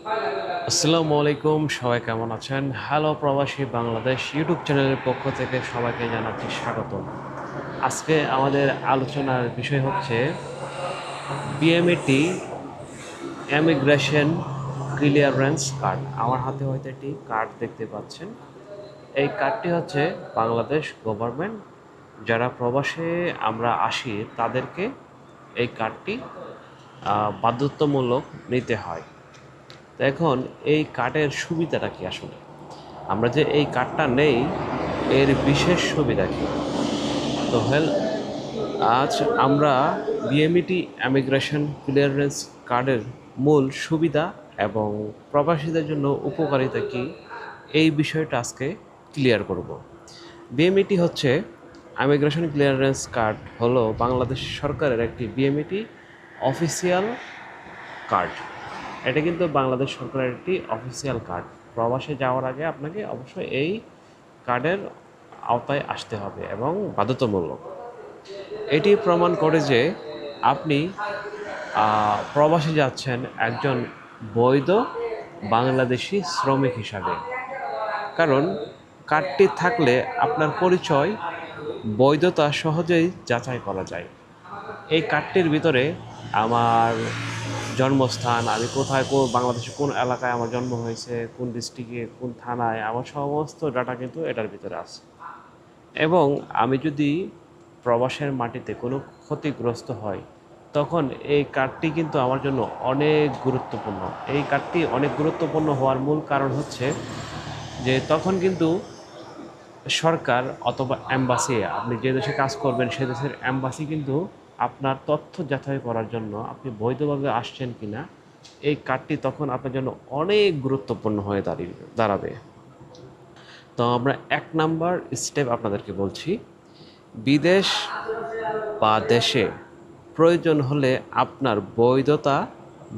আসসালামু আলাইকুম, সবাই কেমন আছেন? হ্যালো প্রবাসী বাংলাদেশ ইউটিউব চ্যানেলের পক্ষ থেকে সবাইকে জানাচ্ছি স্বাগত আজকে আমাদের আলোচনার বিষয় হচ্ছে বিএমএটি ইমিগ্রেশন ক্লিয়ারেন্স কার্ড আমার হাতে হয়তো একটি কার্ড দেখতে পাচ্ছেন। এই কার্ডটি হচ্ছে বাংলাদেশ গভর্নমেন্ট যারা প্রবাসে আমরা আসি, তাদেরকে এই কার্ডটি বাধ্যতামূলক নিতে হয়। তো এখন এই কার্ডের সুবিধাটা কি আসলে? আমরা যে এই কার্ডটা নেই, এর বিশেষ সুবিধা কি? তো হেল আজ আমরা বিএমইটি ইমিগ্রেশন ক্লিয়ারেন্স কার্ডের মূল সুবিধা এবং প্রবাসীদের জন্য উপকারিতা কি, এই বিষয়টা আজকে ক্লিয়ার করব। বিএমইটি হচ্ছে ইমিগ্রেশন ক্লিয়ারেন্স কার্ড, হলো বাংলাদেশ সরকারের একটি বিএমইটি অফিসিয়াল কার্ড। এটা কিন্তু বাংলাদেশ সরকারের একটি অফিসিয়াল কার্ড প্রবাসে যাওয়ার আগে আপনাকে অবশ্যই এই কার্ডের আওতায় আসতে হবে এবং বাধ্যতামূলক। এটি প্রমাণ করে যে আপনি প্রবাসে যাচ্ছেন একজন বৈধ বাংলাদেশি শ্রমিক হিসাবে। কারণ কার্ডটি থাকলে আপনার পরিচয়, বৈধতা সহজেই যাচাই করা যায়। এই কার্ডটির ভিতরে আমার জন্মস্থান, আমি কোথায় কোন বাংলাদেশে কোন এলাকায় আমার জন্ম হয়েছে, কোন ডিস্ট্রিক্টে কোন থানায়, আমার সমস্ত ডাটা কিন্তু এটার ভিতরে আছে। এবং আমি যদি প্রবাসের মাটিতে কোনো ক্ষতিগ্রস্ত হয় তখন এই কার্ডটি কিন্তু আমার জন্য অনেক গুরুত্বপূর্ণ। এই কার্ডটি অনেক গুরুত্বপূর্ণ হওয়ার মূল কারণ হচ্ছে যে তখন কিন্তু সরকার অথবা অ্যাম্বাসি আপনি যে দেশে কাজ করবেন, সে দেশের অ্যাম্বাসি কিন্তু আপনার তথ্য যাচাই করার জন্য আপনি বৈধভাবে আসছেন কি না এই কার্ডটি তখন আপনার জন্য অনেক গুরুত্বপূর্ণ হয়ে দাঁড়িয়ে দাঁড়াবে। তো আমরা এক নাম্বার স্টেপ আপনাদেরকে বলছি, বিদেশ বা দেশে প্রয়োজন হলে আপনার বৈধতা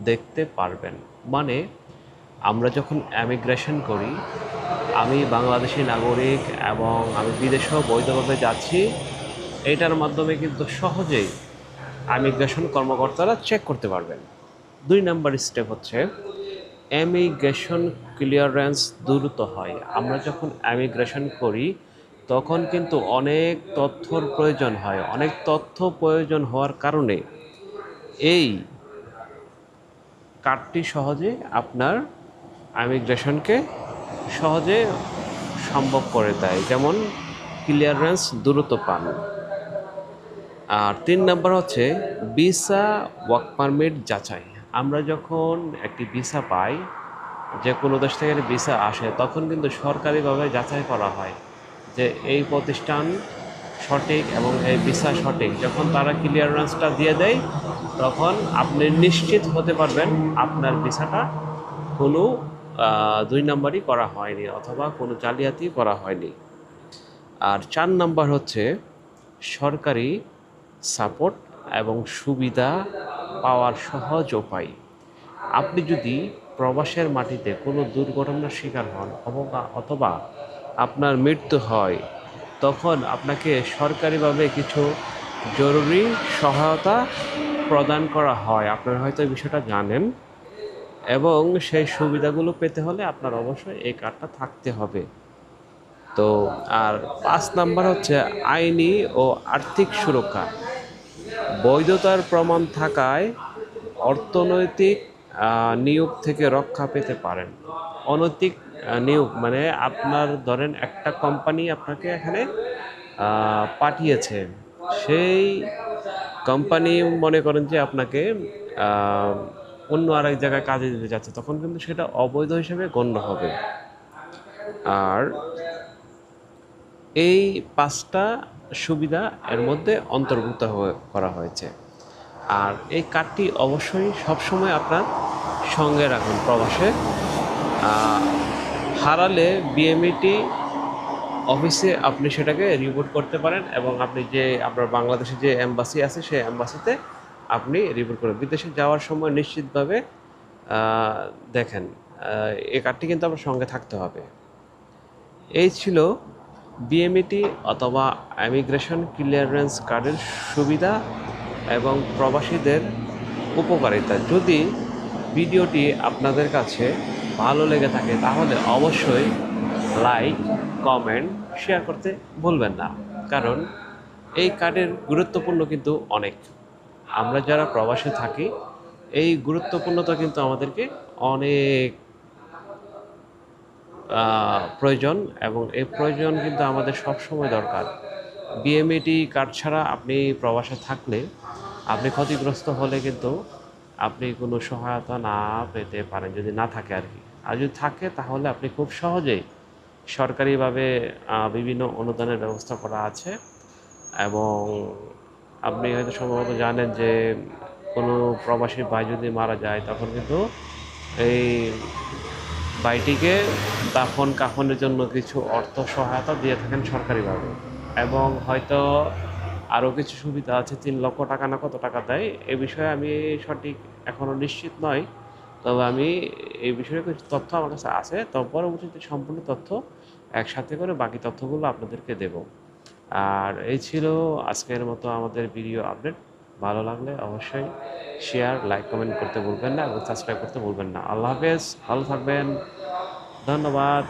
দেখতে পারবেন। মানে আমরা যখন অ্যামিগ্রেশন করি, আমি বাংলাদেশি নাগরিক এবং আমি বিদেশেও বৈধভাবে যাচ্ছি, এটার মাধ্যমে কিন্তু সহজেই অ্যামিগ্রেশন কর্মকর্তারা চেক করতে পারবেন। দুই নাম্বার স্টেপ হচ্ছে অ্যামিগ্রেশন ক্লিয়ারেন্স দ্রুত হয়। আমরা যখন অ্যামিগ্রেশন করি, তখন কিন্তু অনেক তথ্যর প্রয়োজন হয়। অনেক তথ্য প্রয়োজন হওয়ার কারণে এই কার্ডটি সহজে আপনার ইমিগ্রেশনকে সহজে সম্ভব করে দেয়। যেমন ক্লিয়ারেন্স দ্রুত পান। আর তিন নম্বর হচ্ছে ভিসা ওয়ার্ক পারমিট যাচাই। আমরা যখন একটি ভিসা পাই, যে কোনো দেশ থেকে ভিসা আসে, তখন কিন্তু সরকারিভাবে যাচাই করা হয় যে এই প্রতিষ্ঠান সঠিক এবং এই ভিসা সঠিক। যখন তারা ক্লিয়ারেন্সটা দিয়ে দেয়, তখন আপনি নিশ্চিত হতে পারবেন আপনার ভিসাটা কোনো দুই নম্বরই করা হয়নি অথবা কোনো জালিয়াতি করা হয়নি। আর চার নাম্বার হচ্ছে সরকারি সাপোর্ট এবং সুবিধা পাওয়ার সহজ উপায়। আপনি যদি প্রবাসের মাটিতে কোনো দুর্ঘটনার শিকার হন অথবা আপনার মৃত্যু হয়, তখন আপনাকে সরকারিভাবে কিছু জরুরি সহায়তা প্রদান করা হয়। আপনারা হয়তো এই বিষয়টা জানেন এবং সেই সুবিধাগুলো পেতে হলে আপনার অবশ্যই এই কার্ডটা থাকতে হবে। তো, আর পাঁচ নাম্বার হচ্ছে আইনি ও আর্থিক সুরক্ষা। বৈধতার প্রমাণ থাকায় অর্থনৈতিক নিয়োগ থেকে রক্ষা পেতে পারেন। অনৈতিক নিয়োগ মানে আপনার ধরেন একটা কোম্পানি আপনাকে এখানে পাঠিয়েছে। সেই কোম্পানি মনে করেন যে আপনাকে অন্য আরেক জায়গায় কাজে দিতে যাচ্ছে, তখন কিন্তু সেটা অবৈধ হিসেবে গণ্য হবে। আর এই পাঁচটা সুবিধা এর মধ্যে অন্তর্ভুক্ত করা হয়েছে। আর এই কার্ডটি অবশ্যই সবসময় আপনার সঙ্গে রাখুন প্রবাসে। হারালে বিএমইটি অফিসে আপনি সেটাকে রিপোর্ট করতে পারেন এবং আপনি যে আপনার বাংলাদেশে যে এম্বাসি আছে, সেই এম্বাসিতে আপনি রিপোর্ট করবেন বিদেশে যাওয়ার সময় নিশ্চিতভাবে দেখেন এই কার্ডটি কিন্তু আপনার সঙ্গে থাকতে হবে। এই ছিল বিএমইটি অথবা ইমিগ্রেশন ক্লিয়ারেন্স কার্ডের সুবিধা এবং প্রবাসীদের উপকারিতা। যদি ভিডিওটি আপনাদের কাছে ভালো লেগে থাকে, তাহলে অবশ্যই লাইক কমেন্ট শেয়ার করতে ভুলবেন না। কারণ এই কার্ডের গুরুত্বপূর্ণ কিন্তু অনেক। আমরা যারা প্রবাসে থাকি, এই গুরুত্বপূর্ণতা কিন্তু আমাদেরকে অনেক প্রয়োজন এবং এই প্রয়োজন কিন্তু আমাদের সব সময় দরকার। বিএমএটি কার্ড ছাড়া আপনি প্রবাসে থাকলে আপনি ক্ষতিগ্রস্ত হলে কিন্তু আপনি কোনো সহায়তা না পেতে পারেন যদি না থাকে আর কি। আর যদি থাকে তাহলে আপনি খুব সহজেই সরকারিভাবে বিভিন্ন অনুদানের ব্যবস্থা করা আছে এবং আপনি হয়তো সম্ভবত জানেন যে কোনো প্রবাসী ভাই যদি মারা যায় তখন কিন্তু এই ভাইটিকে দাফন কাফনের জন্য কিছু অর্থ সহায়তা দিয়ে থাকেন সরকারিভাবে। এবং হয়তো আরও কিছু সুবিধা আছে, তিন লক্ষ টাকা না কত টাকা দেয়, এ বিষয়ে আমি সঠিক এখনও নিশ্চিত নয় তবে আমি এই বিষয়ে কিছু তথ্য আমার কাছে আছে, তো পরবর্তীতে সম্পূর্ণ তথ্য একসাথে করে বাকি তথ্যগুলো আপনাদেরকে দেব। আর এই ছিল আজকের মতো আমাদের ভিডিও আপডেট। ভালো লাগলে অবশ্যই শেয়ার লাইক কমেন্ট করতে ভুলবেন না এবং সাবস্ক্রাইব করতে ভুলবেন না। আল্লাহ হাফেজ, ভালো থাকবেন। ধন্যবাদ।